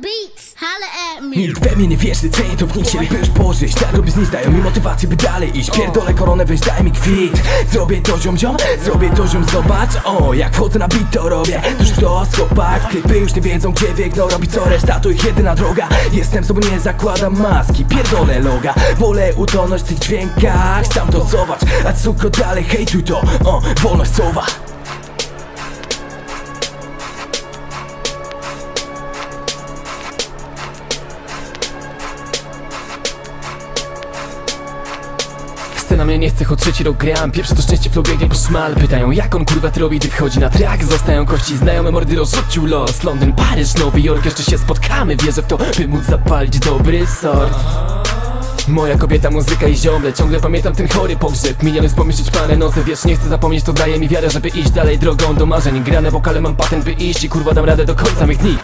beats, holla at me. Nikt we mnie nie wierzy, cenię to w nich chcieliby już pożyć. Tak robię z nich, dają mi motywację, by dalej iść. Pierdolę koronę, weź daj mi kwit. Zrobię to ziom ziom, zrobię to ziom zobacz. O, jak wchodzę na beat to robię Tuż to skopak, klipy już nie wiedzą gdzie biegną Robi co reszta, to ich jedyna droga. Jestem sobą, nie zakładam maski, pierdolę loga. Wolę utonąć w tych dźwiękach, sam to zobacz. A cuko dalej hejtuj to, o, wolność słowa Scena mnie nie chce, choć trzeci rok gram Pierwsze to szczęście flow biegnie po szmal Pytają jak on kurwa to robi, gdy wchodzi na track. Zostają kości, znajome mordy rozrzucił los. Londyn, Paryż, Nowy Jork, jeszcze się spotkamy. Wierzę w to, by móc zapalić dobry sort. Moja kobieta, muzyka i ziomle. Ciągle pamiętam ten chory pogrzeb. Miniony pomyśleć parę nocy Wiesz, nie chcę zapomnieć, to daje mi wiarę Żeby iść dalej drogą do marzeń. Grane wokale, mam patent, by iść I kurwa dam radę do końca mych dni